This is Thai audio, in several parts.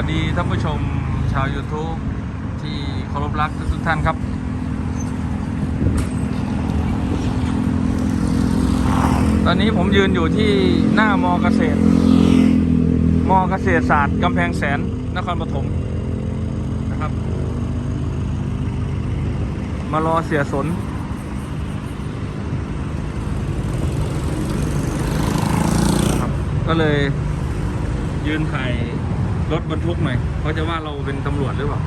วัสดีท่านผู้ชมชาว YouTube ที่เคารพรักทุกท่านครับ ตอนนี้ผมยืนอยู่ที่หน้ามอเกษตร มอเกษตรศาสตร์กำแพงแสนนครปฐมนะครับ มารอเสียสนนะครับก็เลยยืนถ่าย รถบรรทุกหน่อยเขาจะว่าเราเป็นตำรวจหรือเปล่า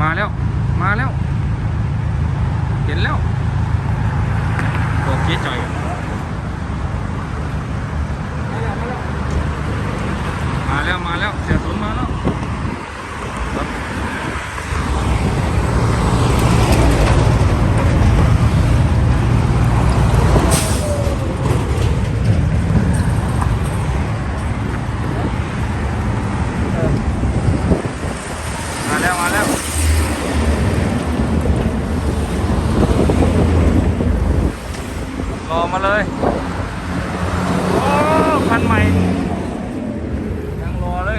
มาแล้ว มาแล้ว เห็นแล้วตัวเกี้จ่อยมาแล้วมาแล้วเสียสนมาแล้วครับมาแล้ว มาแล้ว รอมาเลย โอ้ คันใหม่ ยังรอเลย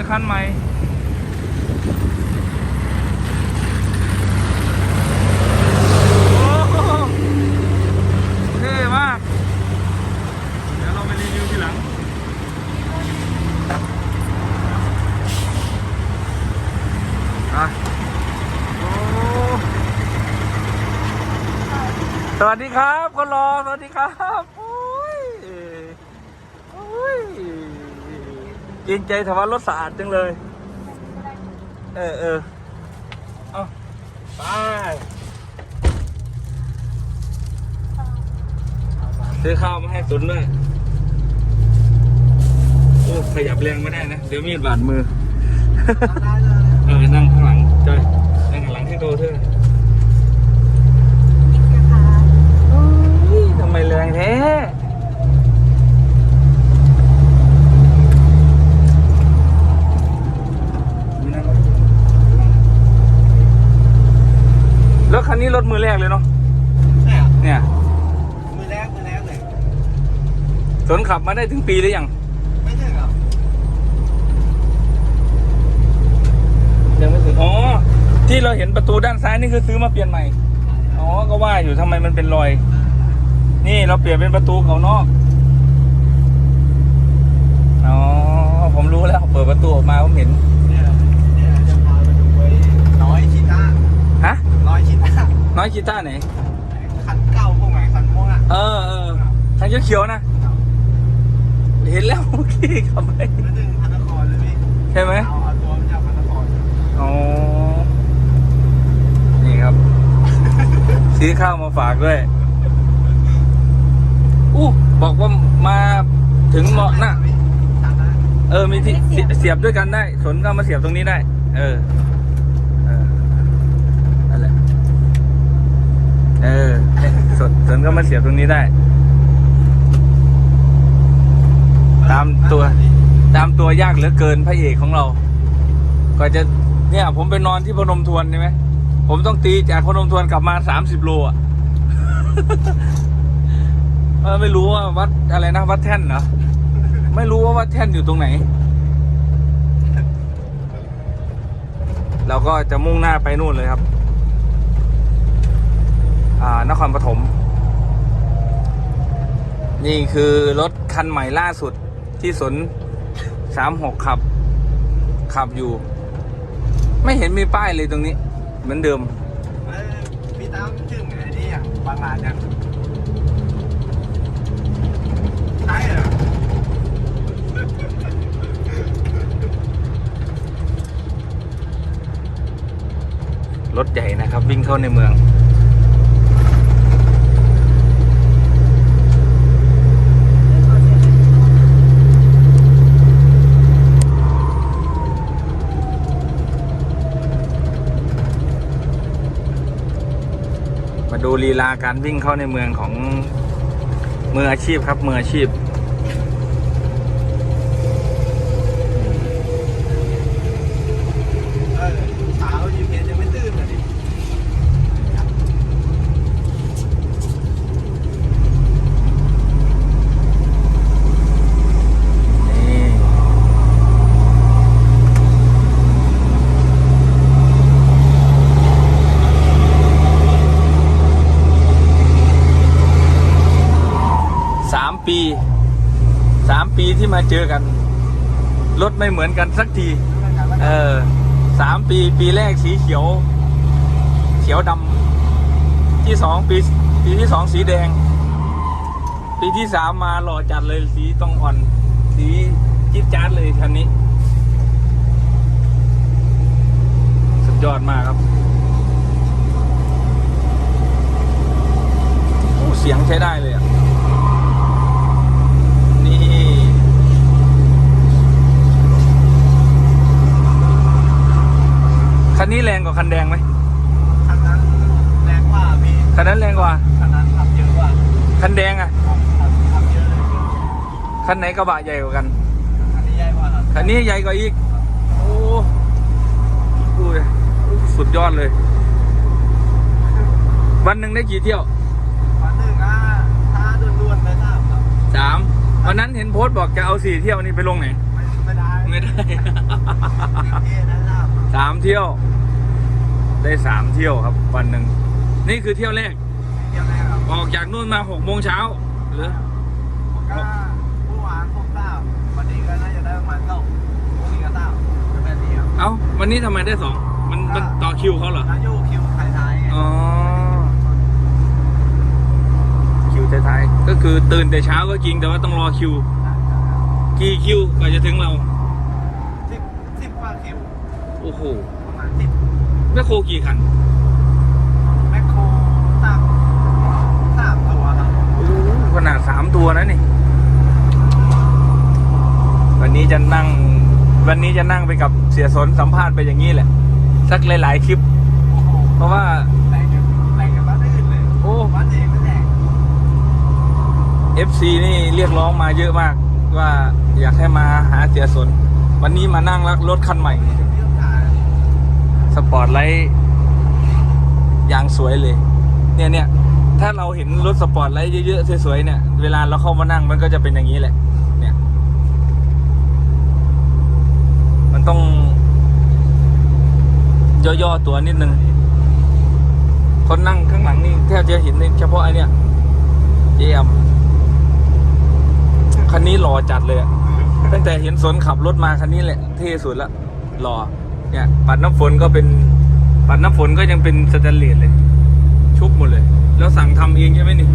คันใหม่ โอ้โหเท่มาก เดี๋ยวเราไปรีวิวทีหลั งอะโอ้สวัสดีครับคนรอสวัสดีครับโอ้ยโอ้ย เกรงใจถว่ารถสะอาดจังเลย เออเออเอาไปซื้อข้าวมาให้ตุนด้วยโอ้ขยับแรงไม่ได้นะ เดี๋ยวมีดบาดมือ เออนั่งข้างหลังจอยนั่งข้างหลังที่โตเธอ โอ้ยทำไมแรงแท้รถคันนี้รถมือแรกเลยเนาะ เนี่ย เนี่ย มือแรกมือแรกเลย สนขับ มาได้ถึงปีหรือยัง ไม่ใช่เหรอยังไม่ถึง อ๋อ ที่เราเห็นประตูด้านซ้ายนี่คือซื้อมาเปลี่ยนใหม่ อ๋อ ก็ว่าอยู่ทำไมมันเป็นรอย นี่เราเปลี่ยนเป็นประตูเขานอก อ๋อ ผมรู้แล้ว เปิดประตูออกมาผมเห็นเนี่ยเนี่ยจะพาไปดูไอ้น้อยชิต้า ฮะ น้อยชิต้า น้อยกีตาร์ไหน คันเก่าพวกไหนคันม่วงอะ เออเออทางเขียวๆนะ เห็นแล้วเมื่อกี้ขับไปนั่นถึงพันนครเลยพี่ใช่ไหมเอาเอาตัวมาจากพันนครอ๋อนี่ครับ ซื้อข้าวมาฝากด้วยอู้บอกว่ามาถึงเหมาะนะทางหน้าเออมีที่เสียเสียบด้วยกันได้ สนก็เอามาเสียบตรงนี้ได้เออเออนั่นแหละเออสนสนก็มาเสียบตรงนี้ได้ ตามตัวตามตัวยากเหลือเกินพระเอกของเราก็จะเนี่ยผมไปนอนที่พนมทวนใช่ไหมผมต้องตีจากพนมทวนกลับมาสามสิบโลอะไม่รู้ว่าวัดอะไรนะวัดแท่นเหรอไม่รู้ว่าวัดแท่นอยู่ตรงไหน เราก็จะมุ่งหน้าไปนู่นเลยครับ อ่านครปฐมนี่คือรถคันใหม่ล่าสุด ที่สนสามหกขับ ขับอยู่ ไม่เห็นมีป้ายเลยตรงนี้ เหมือนเดิมเอ้ยพี่ตั้มถึงไอ้นี่อะบางลานยังใช่เหรอรถใหญ่นะครับ วิ่งเข้าในเมือง มาดูลีลาการวิ่งเข้าในเมืองของมืออาชีพครับมืออาชีพ เออเช้า GPS ยังไม่ตื่นเลยดิ นี่ ปีสา มาเจอกัน รถไม่เหมือนกันสักที เออสามปีปีแรกสีเขียว เขียวดำที่สองปีปีที่สองสีแดง ปีที่สามมาหล่อจัดเลยสีต้องอ่อน สีจิ๊ดจ๊าดเลยคันนี้ สุดยอดมากครับโอ้เสียงใช้ได้เลยอะ นี่ คันนี้แรงกว่าคันแดงไหมคันนั้นแรงกว่าพี่คันนั้นแรงกว่า คันนั้นขับเยอะกว่าคันแดงอะขับขับขับเยอะเลยคันไหนกระบะใหญ่กว่ากันคันนี้ใหญ่กว่าครับคันนี้ใหญ่กว่าอีก โอ้ดูเลยสุดยอดเลย วันหนึ่งได้กี่เที่ยว วันหนึ่งอะถ้าด่วนๆไปสามครับสามวันนั้นเห็นโพสต์บอกจะเอาสี่เที่ยวนี่ไปลงไหน ไม่ไม่ได้ ไม่ได้เท่ได้สามครับสามเที่ยว ได้สามเที่ยวครับ วันหนึ่งนี่คือเที่ยวแรก เที่ยวแรกครับออกจากนู่นมาหกโมงเช้าหรือก็เมื่อวานผมสามวันนี้ก็น่าจะได้ประมาณเก้าพรุ่งนี้ก็สามเป็นแบบนี้ครับเอ้าวันนี้ทำไมได้สองมันมันต่อคิวเขาเหรอแล้วอยู่คิวท้ายๆไงอ๋อคิวท้ายๆก็คือตื่นแต่เช้าก็จริงแต่ว่าต้องรอคิว กี่คิวกว่าจะถึงเราสิบสิบกว่าคิวโอ้โห ประมาณสิบ แม่โคกี่คันแมคโครสามสามตัวครับโอ้โหขนาดสามตัวนะนี่ วันนี้จะนั่ง วันนี้จะนั่งไปกับเสียสนสัมภาษณ์ไปอย่างนี้แหละ สักหลาย ๆ คลิปโอ้โหเพราะว่าแรงกันแรงกันบ้านอื่นเลยโอ้บ้านเองไม่แรง FC นี่เรียกร้องมาเยอะมาก ว่าอยากให้มาหาเสียสน วันนี้มานั่งแล้วรถคันใหม่ นี่ถึงที่ต้องการ สปอร์ตไลท์ยางสวยเลย เนี่ยเนี่ยถ้าเราเห็นรถสปอร์ตไลท์เยอะๆสวยๆเนี่ย เวลาเราเข้ามานั่งมันก็จะเป็นอย่างนี้แหละ เนี่ย มันต้อง ย่อๆตัวนิดนึงคนนั่งข้างหลังนี่แทบจะเห็นเฉพาะไอเนี้ยเจมคันนี้หล่อจัดเลยตั้งแต่เห็นสนขับรถมาคันนี้แหละเท่สุดละหล่อ เนี่ย ปัดน้ำฝนก็เป็นปัดน้ำฝนก็ยังเป็นสแตนเลสเลย ชุบหมดเลย แล้วสั่งทำเองใช่ไหมนี่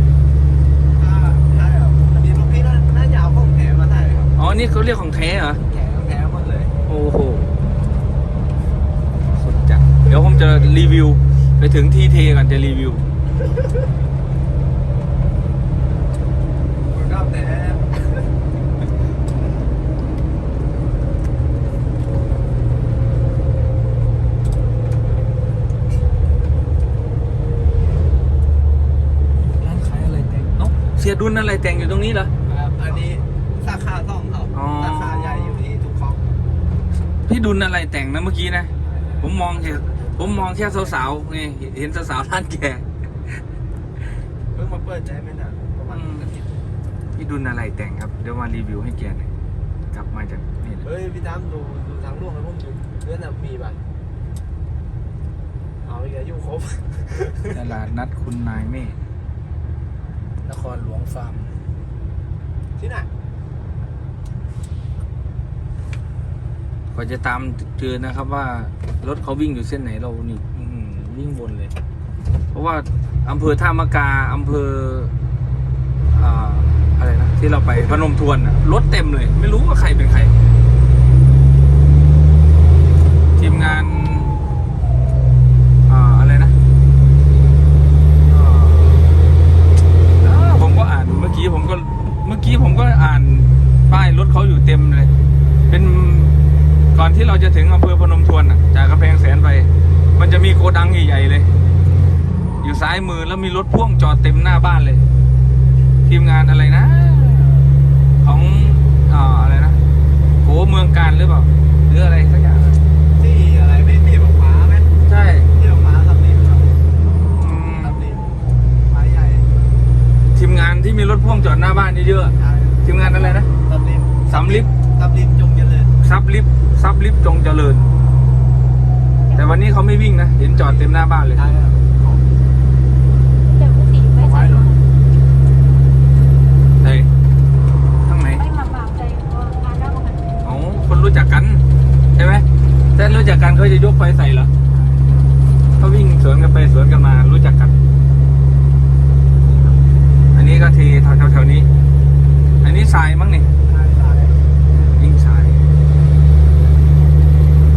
ถ้าใช่ครับอันนี้ลูกพี่น่าน่าจะเอาของแถมมาได้ครับอ๋อ นี่เขาเรียกของแท้เหรอแถมแถมหมดเลย โอ้โห สุดจัด เดี๋ยวผมจะรีวิว ไปถึงที่เทก่อนจะรีวิวก็แต่ ร้านขายอะไรแต่งเอ้าเสียดุลอะไรแต่งอยู่ตรงนี้เหรอ ครับอันนี้สาขาสองครับอ๋อ สาขาใหญ่อยู่ที่ทุกคลองพี่ดุลอะไรแต่งนะเมื่อกี้นะ ผมมองแค่ผมมองแค่สาวๆไงเห็นสาวๆท่านแก่เพิ่งมาเปิดใจไม่นานประมาณอาทิตย์พี่ดุลอะไรแต่งครับ เดี๋ยวมารีวิวให้แกหน่อยกลับมาจากนี่เลยเฮ้ยพี่ตั้มดูดูทางลูกให้ผมดูเรื่องน่ะมีบัตรเอาอีกแล้วอยู่ครบ ตลาดนัดคุณนายเมฆ นครหลวงฟาร์มที่ไหนกว่าจะตามเจอนะครับว่ารถเขาวิ่งอยู่เส้นไหนเรานี่อื้อหือวิ่งวนเลย เพราะว่าอำเภอท่ามะกาอำเภออ่าอะไรนะที่เราไปพนมทวนน่ะรถเต็มเลย ไม่รู้ว่าใครเป็นใคร ทีมงานอ่าอะไรนะอ่าอ่าผมก็อ่านเมื่อกี้ผมก็เมื่อกี้ผมก็อ่านป้ายรถเขาอยู่เต็มเลย เป็นก่อนที่เราจะถึงอำเภอพนมทวนน่ะจากกำแพงแสนไป มันจะมีโกดังใหญ่ๆเลย อยู่ซ้ายมือแล้วมีรถพ่วงจอดเต็มหน้าบ้านเลย ทีมงานอะไรนะ ของอ่าอะไรนะโหเมืองการหรือเปล่า หรืออะไรสักอย่าง ที่อะไรไม่ที่บอกฟ้าไหม ใช่ ที่บอกฟ้าสับลิมครับ อืม สับลิมไม้ใหญ่ ทีมงานที่มีรถพ่วงจอดหน้าบ้านเยอะ ใช่ ๆทีมงานอะไรนะ สับลิม สำลิฟ สับลิมจงเจริญ ซับลิฟซับลิฟจงเจริญ แต่วันนี้เขาไม่วิ่งนะ เห็นจอดเต็มหน้าบ้านเลย ใช่ครับ แต่ผู้สีไม่ใช่หรอ เฮ้ย ก็จะยกไฟใส่เหรอก็วิ่งสวนกันไปสวนกันมารู้จักกัน อันนี้ก็เทแถวๆแถวๆนี้ อันนี้ทรายมั้งนี่ ใช่ใช่ ยิ่งทราย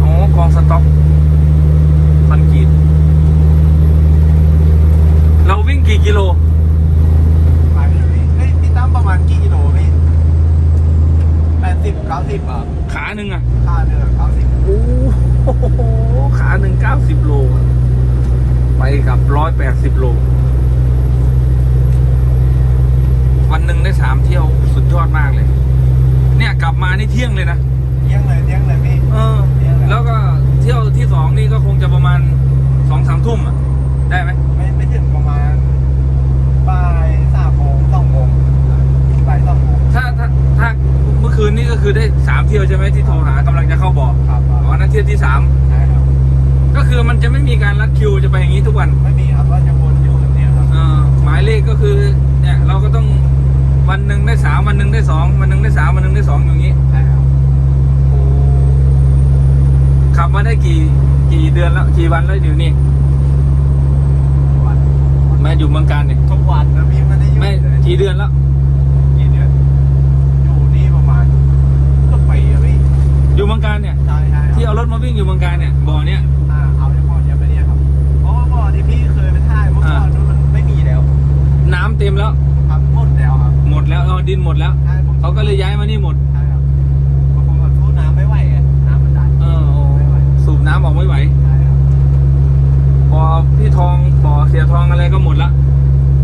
อ๋อกองสต็อกคอนกรีตเราวิ่งกี่กิโล ไปเลยพี่เฮ้ยพี่ตั้มประมาณกี่กิโลพี่แปดสิบเก้าสิบอะ ขาหนึ่งอะ ค่าเดือนเก้าสิบ โอ้โหขาหนึ่งเก้าสิบโล ไปกับร้อยแปดสิบโล วันหนึ่งได้สามเที่ยวสุดยอดมากเลย เนี่ย กลับมานี่เที่ยงเลยนะเที่ยงเลยเที่ยงเลยพี่เออ แล้วก็เที่ยวที่สองนี่ก็คงจะประมาณสองสามทุ่มอะ ได้ไหมไม่ไม่ถึงประมาณบ่ายสามโมงสองโมงบ่ายสองโมงถ้าถ้าถ้าเมื่อคืนนี้ก็คือได้สามเที่ยวใช่ไหมที่โทรหากำลังจะเข้าบอกครับอ๋อนั่นเที่ยวที่สามใช่ครับก็คือมันจะไม่มีการรัดคิวจะไปอย่างนี้ทุกวัน ไม่มีครับว่าจะ ได้สองวันหนึ่งได้สามวันหนึ่งได้สองอย่างนี้ใช่ครับขับมาได้กี่กี่เดือนแล้วกี่วันแล้วอยู่นี่วันแม่อยู่เมืองการเนี่ยทุกวันนะพี่ไม่ได้หยุดไม่เลยกี่เดือนแล้ว กี่เดือนอยู่นี่ประมาณก็ปีอะพี่อยู่เมืองการเนี่ยใช่ใช่ครับที่เอารถมาวิ่งอยู่เมืองการเนี่ยบ่อเนี่ย ดแล้วเอาดินหมดแล้ว ใช่ผมเขาก็เลยย้ายมานี่หมด ใช่ครับบางคนก็สู้น้ำไม่ไหวไงน้ำมันดันเออโอ้สูบน้ำออกไม่ไหวใช่ครับบ่อพี่ทองบ่อเสียทองอะไรก็หมดละ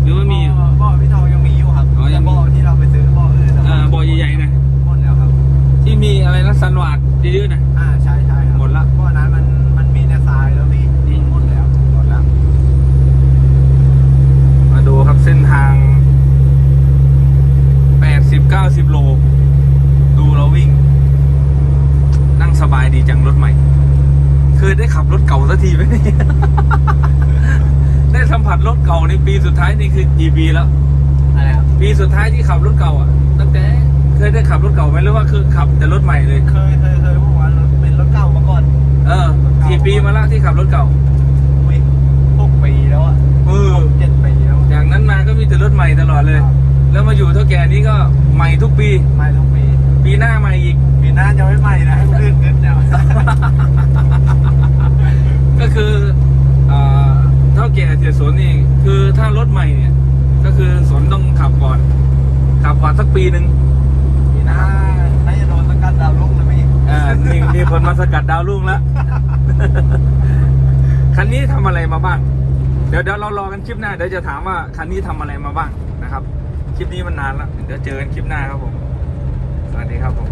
หรือว่ามีอยู่บ่อบ่อพี่ทองยังมีอยู่ครับอ๋อยังมีแต่บ่อที่เราไปซื้อบ่ออื่นนะอ่าบ่อใหญ่ๆนะหมดแล้วครับที่มีอะไรนะซันวาดเยอะๆนะ อ่าใช่ใช่ครับหมดละ บ่อนั้นมันมันมีแต่ทรายแล้วพี่อืมหมดแล้วหมดแล้วมาดูครับเส้นทาง แปดสิบเก้าสิบโล ดูเราวิ่ง นั่งสบายดีจังรถใหม่ เคยได้ขับรถเก่าสักทีไหมเนี่ยได้สัมผัสรถเก่าในปีสุดท้ายนี่คือกี่ปีแล้ว อะไรครับ ปีสุดท้ายที่ขับรถเก่าอะ ตั้งแต่เคยได้ขับรถเก่าไหมหรือว่าคือขับแต่รถใหม่เลย เคยเคยเคยบอกว่ารถเป็นรถเก่ามาก่อน เออ กี่ปีมาแล้วที่ขับรถเก่าอุ้ยหกปีแล้วอะเออเจ็ดปีแล้ว อย่างนั้นมาก็มีแต่รถใหม่ตลอดเลย ครับ แล้วมาอยู่เท่าแก่นี้ก็ใหม่ทุกปี ไม่ทุกปีปีหน้าใหม่อีก ปีหน้าจะไม่ใหม่นะให้คนอื่นขึ้นเนี่ยก็คือเอ่อเท่าแก่เสียสนนี่คือถ้ารถใหม่เนี่ย ก็คือสนต้องขับก่อน ขับก่อนสักปีหนึ่งปีหน้าน่าจะโดนสกัดดาวรุ่งนะพี่อ่ามีมีคนมาสกัดดาวรุ่งแล้ว คันนี้ทำอะไรมาบ้าง เดี๋ยวเดี๋ยวเรารอกันคลิปหน้าเดี๋ยวจะถามว่าคันนี้ทำอะไรมาบ้างนะครับ คลิปนี้มันนานแล้วเดี๋ยวเจอกันคลิปหน้าครับผม สวัสดีครับผม